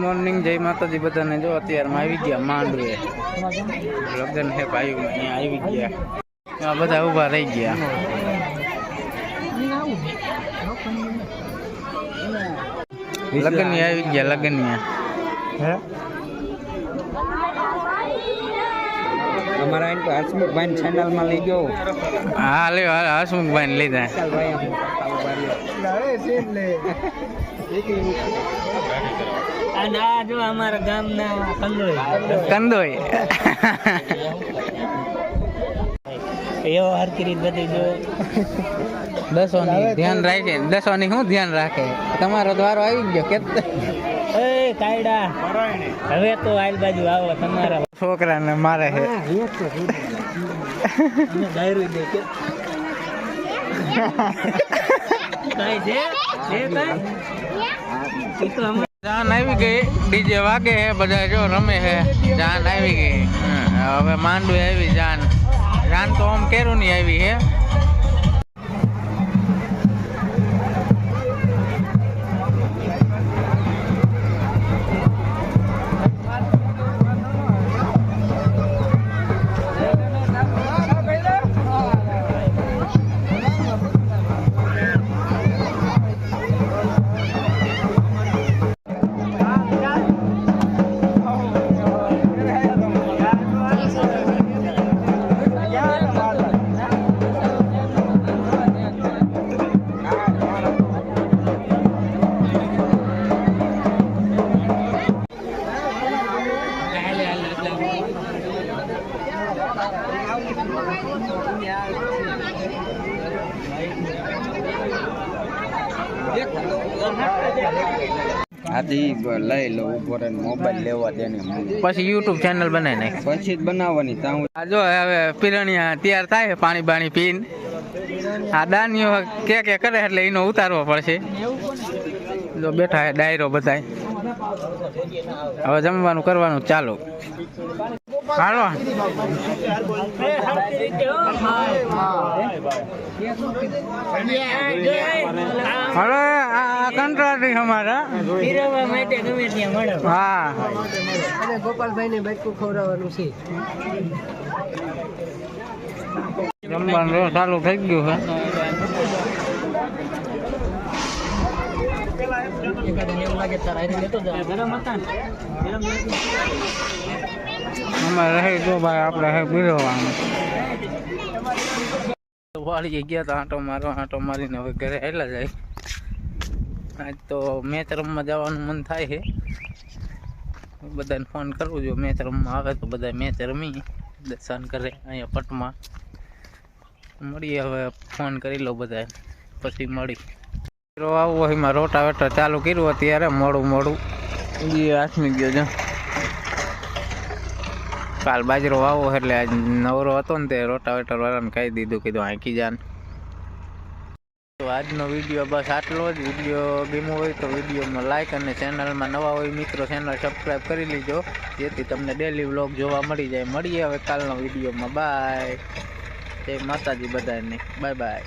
Morning જય માતાજી બધાને. જો અત્યારમાં આવી ગયા માંડવે. લગ્ન છે ભાઈ અહીંયા આવી ગયા. આ બધા ઊભા રહી ગયા. લગ્ન આવી ગયા લગ્ન અમારા એમ તો હસમુખભાઈ ચેનલમાં લઈ ગયો. હા લે હસમુખભાઈ લીધા અને આ જો અમારા ગામના કંદોઈ. કંદોય એવો હરકી રીત બધી જો. દસોની ધ્યાન રાખે. દસો ની શું ધ્યાન રાખે? તમારો દ્વારો આવી ગયો કે? કાયડા. હવે તો આયલ બાજુ આવો તમારા. છોકરાને મારે ડાયરું દે કે અમાર જાન આવી ગઈ. ડીજે વાગે હે બધા જો રમે હે જાન આવી ગઈ. હવે માંડવી આવી જાન. જાન તો આમ કેરું ની આવી હે આથી લઈ લો ઉપર મોબાઈલ લેવા દે પછી યુટ્યુબ ચેનલ બનાવી નાખ. પછી જ બનાવવાની ત્યાં આ જો હવે પીરણિયા તૈયાર થાય પાણી બાણી પીને. આ દાનીઓ કે કે કરે એટલે એનો ઉતારવો પડશે. જો બેઠા ડાયરો બધાય. હવે જમવાનું કરવાનું ચાલુ. હાલો. હવે આ કંટ્રાટી અમારા. ફેરવવા માટે ગમે ત્યાં મળે હા. અને ગોપાલભાઈ ને બટકું ખવડાવવાનું છે જમવાનું ચાલુ થઈ ગયું છે. એમ લાગે તારા હારે લેતો જાય ગરમ અમારે રહે જો ભાઈ, આપણે હે ગયા તો, આંટો મારો, આંટો મારીને હવે ઘરે આવેલા જાય. આજ તો મેચ રમવા જવાનું મન થાય છે. બધાને ફોન કરવું જો મેચ રમવા આવે તો બધા મેચ રમી દર્શન કરે અહીંયા પટમાં. મળીએ હવે ફોન કરી લો બધા પછી મળી. આવવો હોય રોટાવેટર ચાલુ કર્યું, અત્યારે મોડું મોડું. એ આથમી ગયો છે કાલ બાજરો વાવો એટલે આજ નવરો હતો ને તે રોટાવેટર વાળાને કહી દીધું, કીધું આંકી જાન. તો આજનો વીડિયો બસ આટલો જ. વીડિયો ગમ્યો હોય તો વિડીયોમાં લાઈક અને ચેનલમાં નવા હોય મિત્રો ચેનલ સબસ્ક્રાઈબ કરી લીજો. જેથી તમને ડેલી વ્લોગ જોવા મળી જાય. મળીએ હવે કાલનો વિડીયોમાં. બાય જય માતાજી બધાને. Bye bye